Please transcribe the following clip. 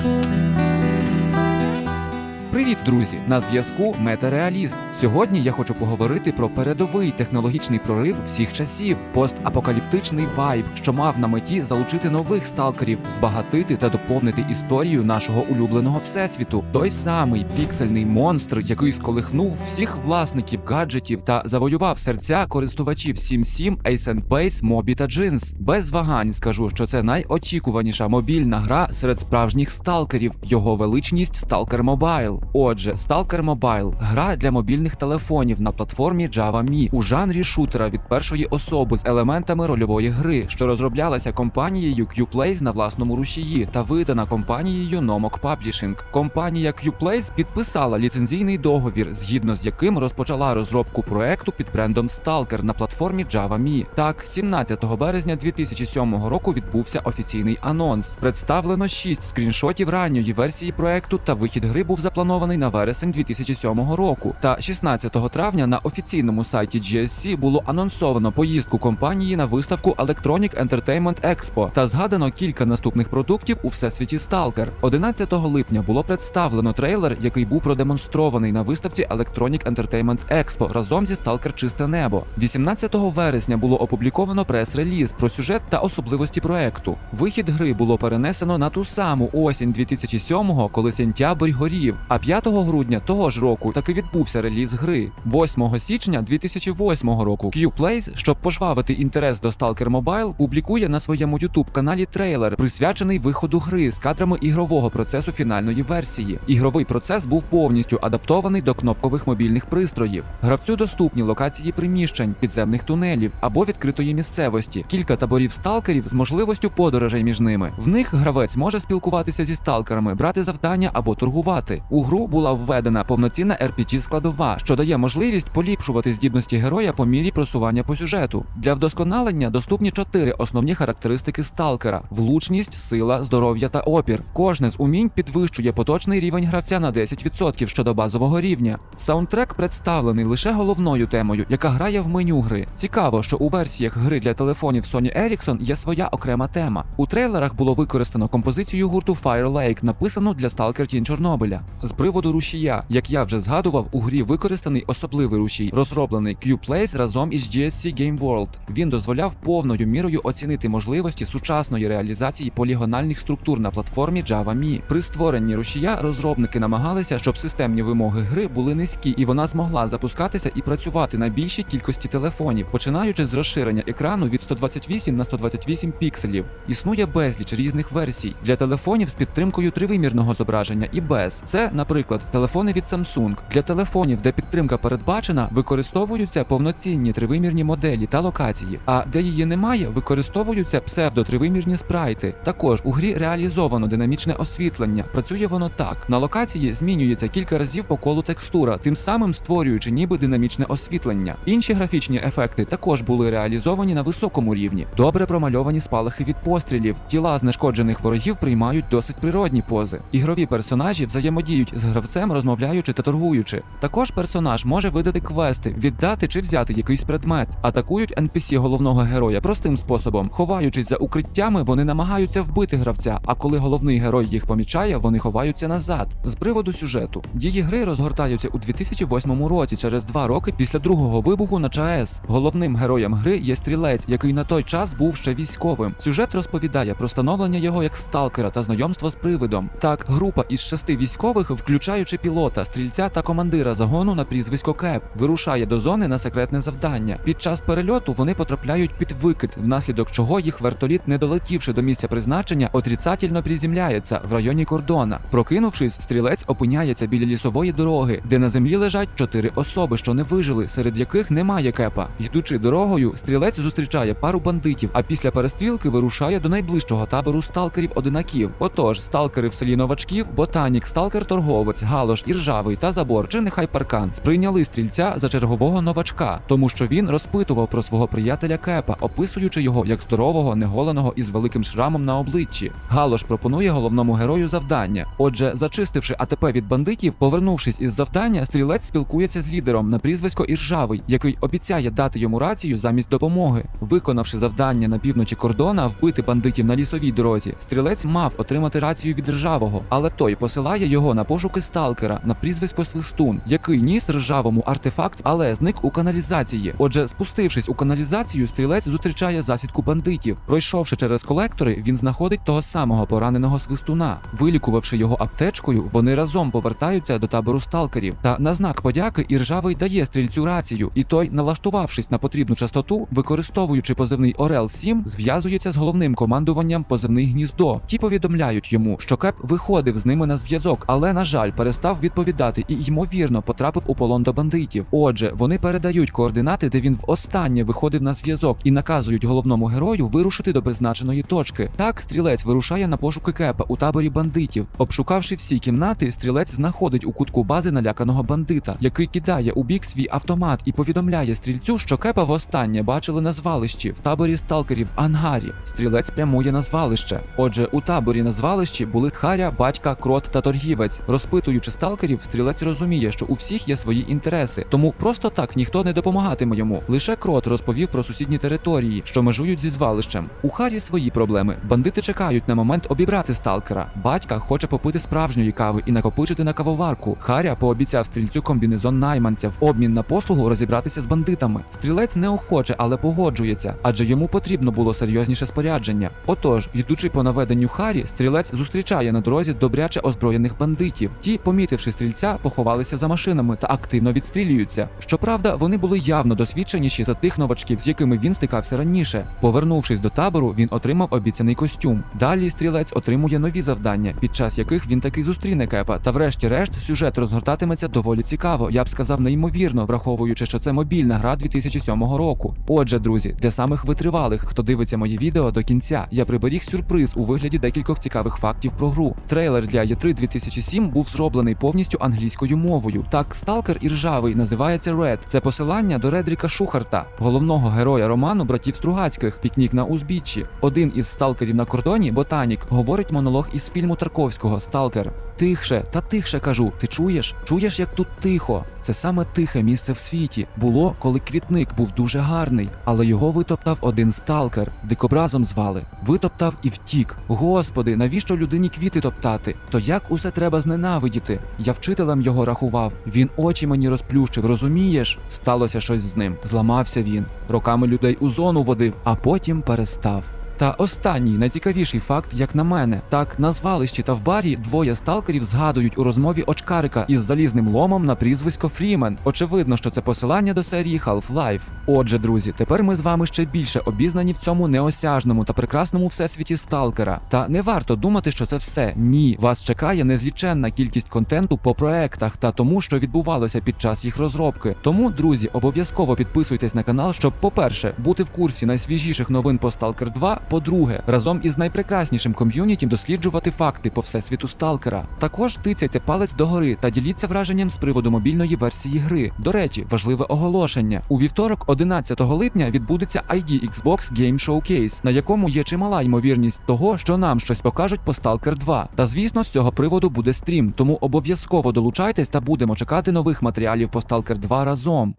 Thank you. Привіт, друзі! На зв'язку Метареаліст. Сьогодні я хочу поговорити про передовий технологічний прорив всіх часів, постапокаліптичний вайб, що мав на меті залучити нових сталкерів, збагатити та доповнити історію нашого улюбленого всесвіту. Той самий піксельний монстр, який сколихнув всіх власників гаджетів та завоював серця користувачів SimSim, Ace and Base, Mobi та Jeans. Без вагань скажу, що це найочікуваніша мобільна гра серед справжніх сталкерів. Його величність Stalker Mobile. Отже, Stalker Mobile – гра для мобільних телефонів на платформі Java Me у жанрі шутера від першої особи з елементами рольової гри, що розроблялася компанією Qplays на власному рушії та видана компанією Nomok Publishing. Компанія Qplays підписала ліцензійний договір, згідно з яким розпочала розробку проекту під брендом Stalker на платформі Java Me. Так, 17 березня 2007 року відбувся офіційний анонс. Представлено 6 скріншотів ранньої версії проекту, та вихід гри був запланований на вересень 2007 року. Та 16 травня на офіційному сайті GSC було анонсовано поїздку компанії на виставку Electronic Entertainment Expo та згадано кілька наступних продуктів у всесвіті Stalker. 11 липня було представлено трейлер, який був продемонстрований на виставці Electronic Entertainment Expo разом зі Stalker Чисте небо. 18 вересня було опубліковано прес-реліз про сюжет та особливості проекту. Вихід гри було перенесено на ту саму осінь 2007-го, коли сентябрь горів. А 5 грудня того ж року таки відбувся реліз гри. 8 січня 2008 року Qplays, щоб пожвавити інтерес до Stalker Mobile, публікує на своєму youtube каналі трейлер, присвячений виходу гри з кадрами ігрового процесу фінальної версії. Ігровий процес був повністю адаптований до кнопкових мобільних пристроїв. Гравцю доступні локації приміщень, підземних тунелів або відкритої місцевості, кілька таборів сталкерів з можливістю подорожей між ними. В них гравець може спілкуватися зі сталкерами, брати завдання або торгувати. У гру була введена повноцінна RPG складова, що дає можливість поліпшувати здібності героя по мірі просування по сюжету. Для вдосконалення доступні чотири основні характеристики сталкера: влучність, сила, здоров'я та опір. Кожне з умінь підвищує поточний рівень гравця на 10% щодо базового рівня. Саундтрек представлений лише головною темою, яка грає в меню гри. Цікаво, що у версіях гри для телефонів Sony Ericsson є своя окрема тема. У трейлерах було використано композицію гурту Fire Lake, написану для Stalker Тінь Чорнобиля. З приводу рушія, як я вже згадував, у грі використаний особливий рушій, розроблений Qplays разом із GSC Game World. Він дозволяв повною мірою оцінити можливості сучасної реалізації полігональних структур на платформі Java Me. При створенні рушія розробники намагалися, щоб системні вимоги гри були низькі, і вона змогла запускатися і працювати на більшій кількості телефонів, починаючи з розширення екрану від 128 на 128 пікселів. Існує безліч різних версій для телефонів з підтримкою тривимірного зображення і без. Це, наприклад, телефони від Samsung. Для телефонів, де підтримка передбачена, використовуються повноцінні тривимірні моделі та локації. А де її немає, використовуються псевдотривимірні спрайти. Також у грі реалізовано динамічне освітлення. Працює воно так: на локації змінюється кілька разів по колу текстура, тим самим створюючи ніби динамічне освітлення. Інші графічні ефекти також були реалізовані на високому рівні. Добре промальовані спалахи від пострілів. Тіла знешкоджених ворогів приймають досить природні пози. Ігрові персонажі взаємодіють з гравцем, розмовляючи та торгуючи. Також персонаж може видати квести, віддати чи взяти якийсь предмет. Атакують NPC головного героя простим способом. Ховаючись за укриттями, вони намагаються вбити гравця. А коли головний герой їх помічає, вони ховаються назад. З приводу сюжету дії гри розгортаються у 2008 році, через два роки після другого вибуху на ЧАЕС. Головним героєм гри є стрілець, який на той час був ще військовим. Сюжет розповідає про становлення його як сталкера та знайомство з привидом. Так, група із шести військових, включаючи пілота, стрільця та командира загону на прізвисько Кеп, вирушає до зони на секретне завдання. Під час перельоту вони потрапляють під викид, внаслідок чого їх вертоліт, не долетівши до місця призначення, отрицательно приземляється в районі кордона. Прокинувшись, стрілець опиняється біля лісової дороги, де на землі лежать чотири особи, що не вижили, серед яких немає кепа. Йдучи дорогою, стрілець зустрічає пару бандитів, а після перестрілки вирушає до найближчого табору сталкерів-одинаків. Отож, сталкери в селі новачків, ботанік, сталкер торговий. Науковець, галош, іржавий та забор, чи нехай паркан, сприйняли стрільця за чергового новачка, тому що він розпитував про свого приятеля Кепа, описуючи його як здорового, неголеного із великим шрамом на обличчі. Галош пропонує головному герою завдання. Отже, зачистивши АТП від бандитів, повернувшись із завдання, стрілець спілкується з лідером на прізвисько Іржавий, який обіцяє дати йому рацію замість допомоги. Виконавши завдання на півночі кордона вбити бандитів на лісовій дорозі, стрілець мав отримати рацію від ржавого, але той посилає його на пошуки сталкера на прізвисько Свистун, який ніс ржавому артефакт, але зник у каналізації. Отже, спустившись у каналізацію, стрілець зустрічає засідку бандитів. Пройшовши через колектори, він знаходить того самого пораненого свистуна. Вилікувавши його аптечкою, вони разом повертаються до табору сталкерів. Та на знак подяки іржавий дає стрільцю рацію, і той, налаштувавшись на потрібну частоту, використовуючи позивний Орел 7 зв'язується з головним командуванням позивний гніздо. Ті повідомляють йому, що Кеп виходив з ними на зв'язок, але на жаль, перестав відповідати і ймовірно потрапив у полон до бандитів. Отже, вони передають координати, де він востаннє виходив на зв'язок, і наказують головному герою вирушити до призначеної точки. Так стрілець вирушає на пошуки Кепа у таборі бандитів. Обшукавши всі кімнати, стрілець знаходить у кутку бази наляканого бандита, який кидає у бік свій автомат і повідомляє стрільцю, що Кепа востаннє бачили на звалищі в таборі сталкерів ангарі. Стрілець прямує на звалище. Отже, у таборі на звалищі були Харя, батька, крот та торгівець. Розпитуючи сталкерів, стрілець розуміє, що у всіх є свої інтереси, тому просто так ніхто не допомагатиме йому. Лише крот розповів про сусідні території, що межують зі звалищем. У Харі свої проблеми. Бандити чекають на момент обібрати сталкера. Батька хоче попити справжньої кави і накопичити на кавоварку. Харя пообіцяв стрільцю комбінезон найманця в обмін на послугу розібратися з бандитами. Стрілець неохоче, але погоджується, адже йому потрібно було серйозніше спорядження. Отож, йдучи по наведенню Харі, стрілець зустрічає на дорозі добряче озброєних бандитів. Ті, помітивши стрільця, поховалися за машинами та активно відстрілюються. Щоправда, вони були явно досвідченіші за тих новачків, з якими він стикався раніше. Повернувшись до табору, він отримав обіцяний костюм. Далі стрілець отримує нові завдання, під час яких він таки зустріне Кепа. Та врешті-решт сюжет розгортатиметься доволі цікаво. Я б сказав неймовірно, враховуючи, що це мобільна гра 2007 року. Отже, друзі, для самих витривалих, хто дивиться моє відео до кінця, я приберіг сюрприз у вигляді декількох цікавих фактів про гру. Трейлер для E3 2007 був зроблений повністю англійською мовою. Так, сталкер і ржавий називається Ред. Це посилання до Редріка Шухарта, головного героя роману братів Стругацьких Пікнік на узбіччі. Один із сталкерів на кордоні, ботанік, говорить монолог із фільму Тарковського Сталкер. Тихше, та тихше кажу. Ти чуєш? Чуєш, як тут тихо? Це саме тихе місце в світі. Було, коли квітник був дуже гарний, але його витоптав один сталкер. Дикобразом звали. Витоптав і втік. Господи, навіщо людині квіти топтати? То як усе треба зненавидіти? Я вчителем його рахував. Він очі мені розплющив, розумієш? Сталося щось з ним. Зламався він. Роками людей у зону водив, а потім перестав. Та останній найцікавіший факт, як на мене, так на звалищі та в барі двоє сталкерів згадують у розмові очкарика із залізним ломом на прізвисько Фрімен. Очевидно, що це посилання до серії Half-Life. Отже, друзі, тепер ми з вами ще більше обізнані в цьому неосяжному та прекрасному всесвіті сталкера. Та не варто думати, що це все. Ні, вас чекає незліченна кількість контенту по проектах та тому, що відбувалося під час їх розробки. Тому, друзі, обов'язково підписуйтесь на канал, щоб, по-перше, бути в курсі найсвіжіших новин по Stalker 2, по-друге, разом із найпрекраснішим ком'юніті досліджувати факти по всесвіту сталкера. Також тицяйте палець догори та діліться враженням з приводу мобільної версії гри. До речі, важливе оголошення. У вівторок, 11 липня, відбудеться ID Xbox Game Showcase, на якому є чимала ймовірність того, що нам щось покажуть по Stalker 2. Та звісно, з цього приводу буде стрім, тому обов'язково долучайтесь та будемо чекати нових матеріалів по Stalker 2 разом.